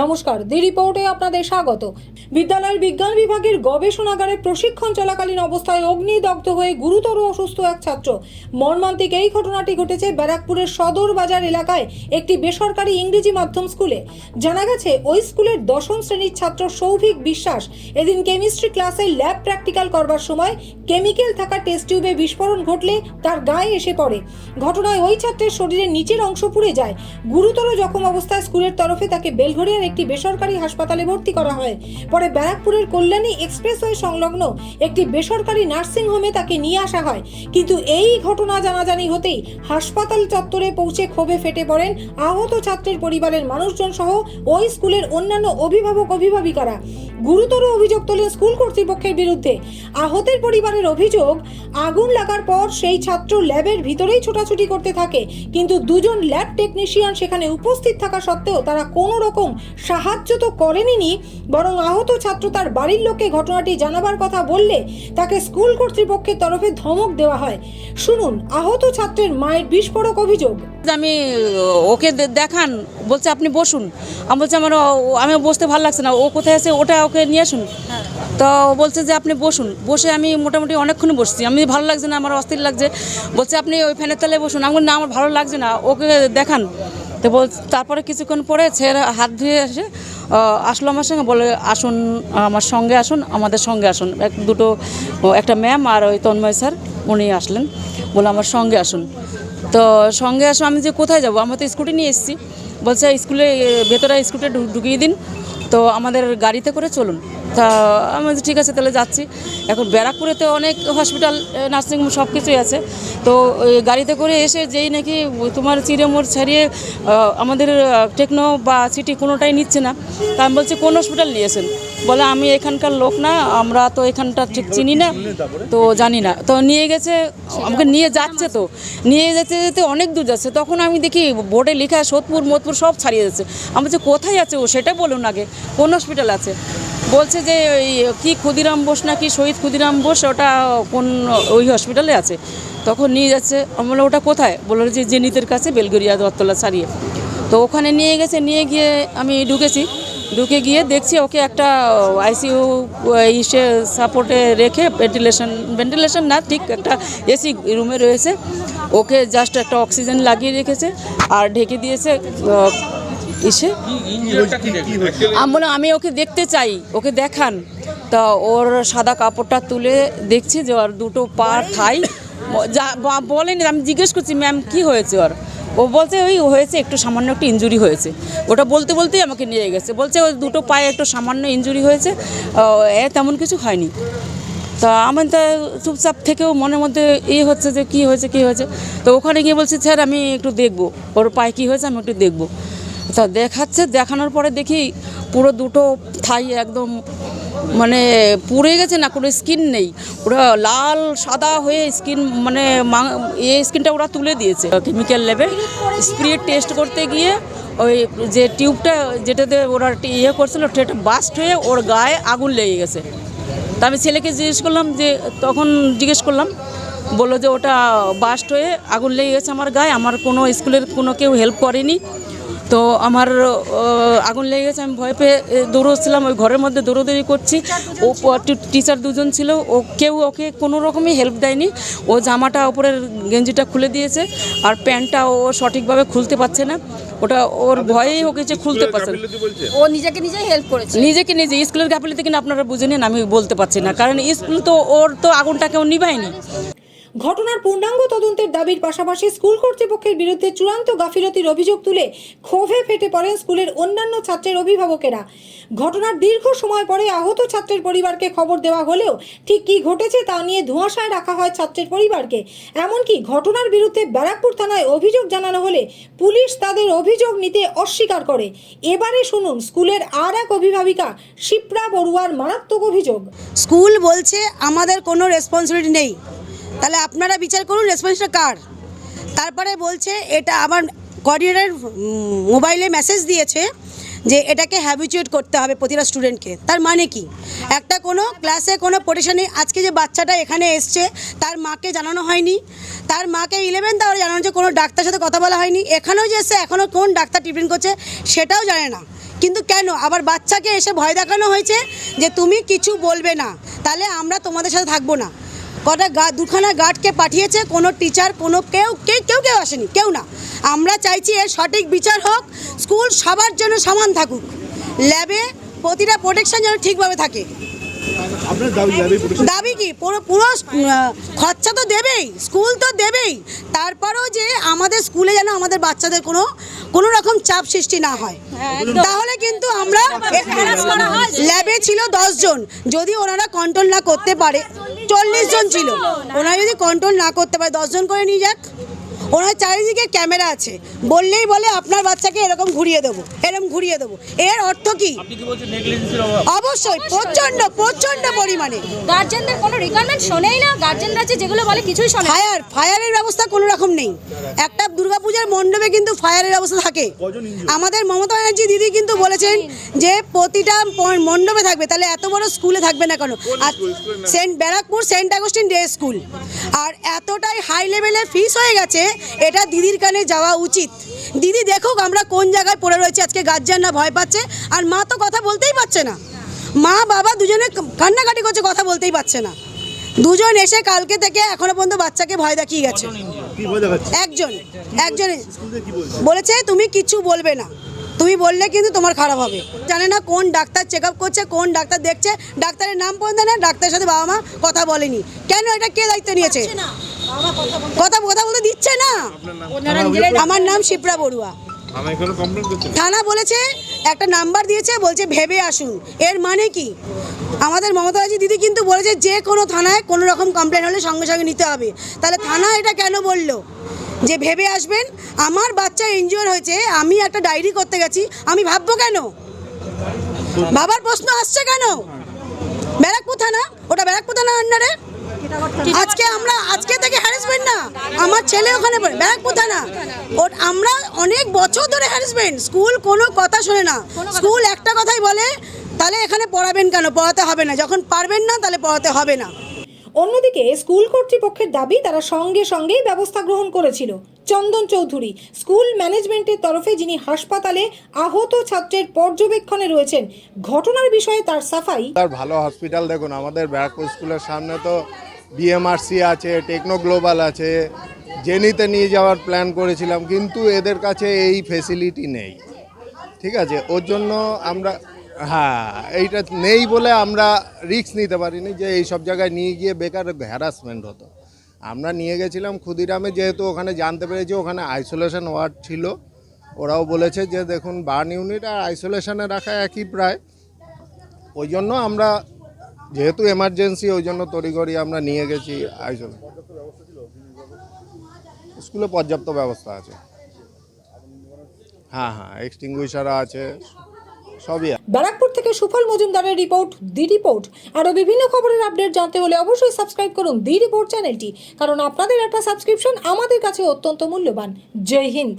নমস্কার, দি রিপোর্টে আপনাদের স্বাগত। বিদ্যালয়ের বিজ্ঞান বিভাগের গবেষণাগারে প্রশিক্ষণ চলাকালীন অবস্থায় অগ্নিদগ্ধ হয়ে গুরুতর অসুস্থ এক ছাত্র। মর্মান্তিক এই ঘটনাটি ঘটেছে ব্যারাকপুরের সদর বাজার এলাকায় একটি বেসরকারি ইংরেজি মাধ্যম স্কুলে। জানা গেছে, ওই স্কুলের দশম শ্রেণির ছাত্র সৌভিক বিশ্বাস এদিন কেমিস্ট্রি ক্লাসে ল্যাব প্র্যাকটিক্যাল করবার সময় কেমিক্যাল থাকা টেস্ট টিউবে বিস্ফোরণ ঘটলে তার গায়ে এসে পড়ে। ঘটনায় ওই ছাত্রের শরীরের নিচের অংশ পুড়ে যায়। গুরুতর জখম অবস্থায় স্কুলের তরফে তাকে বেলঘরিয়ার একটি বেসরকারি হাসপাতালে ভর্তি করা হয়। পরে ব্যারাকপুরের কল্যাণী এক্সপ্রেসওয়ে সংলগ্ন একটি বেসরকারি নার্সিং হোমে তাকে নিয়ে আসা হয়। কিন্তু এই ঘটনা জানাজানি হতেই হাসপাতাল চত্বরে পৌঁছে ক্ষোভে ফেটে পড়েন আহত ছাত্রের পরিবারের মানুষজন সহ ওই স্কুলের অন্যান্য অভিভাবক অভিভাবিকারা। গুরুতর অভিযোগ তোলেন স্কুল কর্তৃপক্ষের বিরুদ্ধে। আহতের পরিবারের অভিযোগ, আগুন লাগার পর সেই ছাত্র ল্যাবের ভিতরেই ছোটাছুটি করতে থাকে। কিন্তু দুজন ল্যাব টেকনিশিয়ান সেখানে উপস্থিত থাকা সত্ত্বেও তারা কোনো রকম সাহায্য তো করেনি বরং আহত ছাত্র তার বাড়ির লোককে ঘটনাটি জানাবার কথা বললে তাকে স্কুল কর্তৃপক্ষের তরফে ধমক দেওয়া হয়। শুনুন আহত ছাত্রের মায়ের বিস্ফোরক অভিযোগ। আমি ওকে দেখান বলছে আপনি বসুন। আমি বলছি আমার আমি বসতে ভালো লাগছে না ও কোথায় আছে ওটা ওকে নিয়ে আসুন। তো ও বলছে যে আপনি বসুন বসে আমি মোটামুটি অনেকক্ষণ বসছি। আমি ভালো লাগছে না আমার অস্থির লাগছে। বলছে আপনি ওই ফ্যানের তলায় বসুন। আমি না আমার ভালো লাগছে না ওকে দেখান। তো বল, তারপরে কিছুক্ষণ পরে ছেলে হাত ধুয়ে এসে আসলো আমার সঙ্গে, বলে, আসুন, আমার সঙ্গে আসুন, আমাদের সঙ্গে আসুন। এক, দুটো একটা ম্যাম আর ওই তন্ময় স্যার, উনি আসলেন। বলে, আমার সঙ্গে আসুন। তো সঙ্গে আসুন আমি যে, কোথায় যাব? আমরা তো স্কুটি নিয়ে এসেছি। বলছে, স্কুলে ভেতরে স্কুটে ঢুকিয়ে দিন। তো আমাদের গাড়িতে করে চলুন। তা আমি ঠিক আছে তাহলে যাচ্ছি। এখন ব্যারাকপুরেতে অনেক হসপিটাল নার্সিংহোম সব কিছুই আছে। তো গাড়িতে করে এসে যেই নাকি তোমার চিড়েমোড় ছাড়িয়ে আহ, আমাদের টেকনো বা সিটি কোনোটাই নিচ্ছে না। তা আমি বলছি কোন হসপিটাল নিয়েছেন? বলে, আমি এখানকার লোক না, আমরা তো এখানটা ঠিক চিনি না। তো জানি না। তো নিয়ে গেছে, আমাকে নিয়ে যাচ্ছে তো। নিয়ে যেতে যেতে অনেক দূর যাচ্ছে। তখন আমি দেখি, বোর্ডে লেখা সোদপুর, মোদপুর সব ছাড়িয়ে যাচ্ছে। আমি বলছি, কোথায় আছে ও? সেটা বলুন আগে। কোন হসপিটাল আছে? বলছে যে ওই কি ক্ষুদিরাম বোস না কি শহীদ ক্ষুদিরাম বোস? ওটা কোন, ওই হসপিটালে আছে। তখন নিয়ে যাচ্ছে। আমি বললাম, ওটা কোথায়? বলল যে, জেনিতের কাছে বেলগরিয়া দত্তলা ছাড়িয়ে। তো ওখানে নিয়ে গেছে। নিয়ে গিয়ে আমি ঢুকেছি। ঢুকে গিয়ে দেখছি ওকে একটা আইসিইউ ইসে সাপোর্টে রেখে ভেন্টিলেশন ভেন্টিলেশন না, ঠিক একটা এসি রুমে রয়েছে। ওকে জাস্ট একটা অক্সিজেন লাগিয়ে রেখেছে আর ঢেকে দিয়েছে আমি বললাম, আমি ওকে দেখতে চাই, ওকে দেখান। তা ওর সাদা কাপড়টা তুলে দেখছি যে ওর দুটো পা থাই যা বলেনি, আমি জিজ্ঞেস করছি, ম্যাম, কি হয়েছে ওর? ও বলছে ওই হয়েছে, একটু সামান্য একটু ইঞ্জুরি হয়েছে। ওটা বলতে বলতেই আমাকে নিয়ে গেছে। বলছে ওই দুটো পায়ে একটু সামান্য ইঞ্জুরি হয়েছে এ তেমন কিছু হয়নি। তা আমার তো চুপচাপ থেকেও মনের মধ্যে ই হচ্ছে যে কি হয়েছে কি হয়েছে। তো ওখানে গিয়ে বলছি, স্যার, আমি একটু দেখব। ওর পায়ে কী হয়েছে, আমি একটু দেখব। তা দেখাচ্ছে, দেখানোর পরে দেখি পুরো দুটো থাই একদম মানে পুড়ে গেছে না, কোনো স্কিন নেই। ওরা লাল, সাদা হয়ে স্কিন মানে এই স্কিনটা ওরা তুলে দিয়েছে। কেমিক্যাল ল্যাবে স্প্রে টেস্ট করতে গিয়ে ওই যে টিউবটা যেটাতে ওরা ইয়ে করছিল, সেটা বাস্ট হয়ে ওর গায়ে আগুন লেগে গেছে। তা আমি ছেলেকে জিজ্ঞেস করলাম যে, তখন জিজ্ঞেস করলাম, বলল যে ওটা বাস্ট হয়ে আগুন লেগে গেছে আমার গায়ে, আমার কোনো স্কুলের কোনো কেউ হেল্প করেনি। তো আমার আগুন লেগে গেছে আমি ভয় পেয়ে দৌড়চ্ছিলাম ওই ঘরের মধ্যে দৌড়োদৌড়ি করছি। ও টিচার দুজন ছিল ও কেউ ওকে কোনো রকমই হেল্প দেয়নি। ও জামাটা ওপরের গেঞ্জিটা খুলে দিয়েছে আর প্যান্টটা ও সঠিকভাবে খুলতে পারছে না। ওটা ওর ভয়েই ওকে যে খুলতে পারছে না। ও নিজেকে নিজেই হেল্প করেছে। নিজেকে নিজে স্কুলের গাফিলতি কিনা আপনারা বুঝে নিন আমি বলতে পারছি না। কারণ স্কুল তো ওর তো আগুনটা কেউ নিভায়নি। ঘটনার পূর্ণাঙ্গ তদন্তের দাবির পাশাপাশি স্কুল কর্তৃপক্ষের বিরুদ্ধে চূড়ান্ত গাফিলতির অভিযোগ তুলে ক্ষোভে ফেটে পড়েন স্কুলের অন্যান্য ছাত্রের অভিভাবকেরা। ঘটনার দীর্ঘ সময় পরে আহত ছাত্রের পরিবারকে খবর দেওয়া হলেও ঠিক কী ঘটেছে তা নিয়ে ধোঁয়াশায় রাখা হয় ছাত্রের পরিবারকে। এমনকি ঘটনার বিরুদ্ধে ব্যারাকপুর থানায় অভিযোগ জানানো হলে পুলিশ তাদের অভিযোগ নিতে অস্বীকার করে। এবারে শুনুন স্কুলের আর এক অভিভাবিকা শিপ্রা বড়ুয়ার মারাত্মক অভিযোগ। স্কুল বলছে, আমাদের কোনো রেসপন্সিবিলিটি নেই। তাহলে আপনারা বিচার করুন রেসপন্সিবিলিটি কার? তারপরে বলছে, এটা আমার কোঅর্ডিনেটর মোবাইলে মেসেজ দিয়েছে যে এটাকে হ্যাবিচুয়েট করতে হবে প্রতিটা স্টুডেন্টকে তার মানে কি? একটা কোনো ক্লাসে কোনো পরিশানি আজকে যে বাচ্চাটা এখানে এসছে, তার মাকে জানানো হয়নি, তার মাকে ইলেভেন তাহলে জানানো যে কোনো ডাক্তার সাথে কথা বলা হয়নি, এখানেও যে এসে এখনও কোন ডাক্তার ট্রিটমেন্ট করছে, সেটাও জানে না। কিন্তু কেন? আবার বাচ্চাকে এসে ভয় দেখানো হয়েছে যে তুমি কিছু বলবে না, তাহলে আমরা তোমাদের সাথে থাকব না। কটা গা দুখানা গার্ডকে পাঠিয়েছে কোনো টিচার কোনো কেউ কেউ কেউ কেউ আসেনি কেউ না। আমরা চাইছি এর সঠিক বিচার হোক স্কুল সবার জন্য সমান থাকুক। ল্যাবে প্রতিটা প্রোটেকশন যেন ঠিকভাবে থাকে। দাবি দাবি কি? পুরো পুরো খরচা তো দেবেই স্কুল তো দেবেই। তারপরেও যে আমাদের স্কুলে যেন আমাদের বাচ্চাদের কোনো কোনো রকম চাপ সৃষ্টি না হয়। তাহলে কিন্তু আমরা ল্যাবে ছিল জন। যদি ওনারা কন্ট্রোল না করতে পারে চল্লিশ জন ছিল। ওনারা যদি কন্ট্রোল না করতে পারে দশজন করে নিয়ে যাক। ওনার চারিদিকে ক্যামেরা আছে। বললেই বলে আপনার বাচ্চাকে এরকম ঘুরিয়ে দেবো এরকম ঘুরিয়ে দেবো। এর অর্থ কি? অবশ্যই প্রচণ্ড প্রচণ্ড পরিমাণে। গার্জেনদের কোনো রিকোয়ারমেন্ট শোনেই না। গার্জেনরা যে যেগুলো বলে কিছুই শোনে ফায়ার ফায়ারের ব্যবস্থা কোনো রকম নেই। একটা দুর্গাপূজার মণ্ডপে কিন্তু ফায়ারের ব্যবস্থা থাকে। আমাদের মমতা ব্যানার্জি দিদি কিন্তু বলেছেন যে প্রতিটা মণ্ডপে থাকবে। তাহলে এত বড় স্কুলে থাকবে না কেন? আর saint Barrackpore saint Augustine day school আর এতটাই হাই লেভেলে ফিস হয়ে গেছে এটা দিদির কানে যাওয়া উচিত। দিদি দেখুক আমরা কোন জায়গায় পড়ে রয়েছে আজকে গার্জিয়ানরা ভয় পাচ্ছে আর মা তো কথা বলতেই পারছে না। মা বাবা দুজনে কান্নাকাটি করছে কথা বলতেই পারছে না। দুজন এসে কালকে থেকে এখনও পর্যন্ত বাচ্চাকে ভয় দেখিয়ে গেছে। একজন একজন বলছে? বলেছে তুমি কিছু বলবে না। তুমি বললে কিন্তু তোমার খারাপ হবে। জানে না কোন ডাক্তার চেক আপ করছে কোন ডাক্তার দেখছে। ডাক্তারের নাম পর্যন্ত না ডাক্তারের সাথে বাবা মা কথা বলেনি। কেন এটা কে দায়িত্ব নিয়েছে? কথা কথা বলতে দিচ্ছে না। আমার নাম শিপ্রা বড়ুয়া। থানা বলেছে একটা নাম্বার দিয়েছে বলছে ভেবে আসুন। এর মানে কি? আমাদের মমতা ব্যানার্জি দিদি কিন্তু বলেছে যে কোনো থানায় কোনো রকম কমপ্লেন হলে সঙ্গে সঙ্গে নিতে হবে। তাহলে থানা এটা কেন বলল? যে ভেবে আসবেন আমার বাচ্চা ইনজিওর হয়েছে আমি একটা ডায়েরি করতে গেছি আমি ভাববো কেন? বাবার প্রশ্ন আসছে কেন? ব্যারাকপুর থানা? ওটা ব্যারাকপুর থানা আন্ডারে আজকে আমরা আজকে থেকে হ্যারাসমেন্ট না। আমার ছেলে ওখানে পড়ে ব্যারাকপুর থানা ওর আমরা অনেক বছর ধরে হ্যারাসমেন্ট স্কুল কোনো কথা শোনে না। স্কুল একটা কথাই বলে তাহলে এখানে পড়াবেন কেন? পড়াতে হবে না। যখন পারবেন না তাহলে পড়াতে হবে না। অন্যদিকে স্কুল কর্তৃপক্ষের দাবি তারা সঙ্গে সঙ্গেই ব্যবস্থা গ্রহণ করেছিল। চন্দন চৌধুরী স্কুল ম্যানেজমেন্টের তরফে যিনি হাসপাতালে আহত ছাত্রের পর্যবেক্ষণে রয়েছেন ঘটনার বিষয়ে তার সাফাই তার ভালো হসপিটাল দেখুন আমাদের ব্যারাকপুর স্কুলের সামনে তো বিএমআরসি আছে টেকনো গ্লোবাল আছে জেনিতে নিয়ে যাওয়ার প্ল্যান করেছিলাম, কিন্তু এদের কাছে এই ফেসিলিটি নেই। ঠিক আছে? ওর জন্য আমরা হ্যাঁ এইটা নেই বলে আমরা রিস্ক নিতে পারিনি যে এই সব জায়গায় নিয়ে গিয়ে বেকার হ্যারাসমেন্ট হতো। আমরা নিয়ে গেছিলাম ক্ষুদিরামে, যেহেতু ওখানে জানতে পেরেছি ওখানে আইসোলেশন ওয়ার্ড ছিল, ওরাও বলেছে যে দেখুন বার্ন ইউনিট আর আইসোলেশনে রাখা একই প্রায়। ওই জন্য আমরা যেহেতু এমার্জেন্সি ওই জন্য তড়িঘড়ি আমরা নিয়ে গেছি আইসোলে স্কুলে পর্যাপ্ত ব্যবস্থা আছে। হ্যাঁ হ্যাঁ এক্সটিংগুইশার আছে, সবই ব্যারাকপুর থেকে সুফল মজুমদারের রিপোর্ট দি রিপোর্ট আরও বিভিন্ন খবরের আপডেট জানতে হলে অবশ্যই সাবস্ক্রাইব করুন দি রিপোর্ট চ্যানেলটি কারণ আপনাদের একটা সাবস্ক্রিপশন আমাদের কাছে অত্যন্ত মূল্যবান। জয় হিন্দ।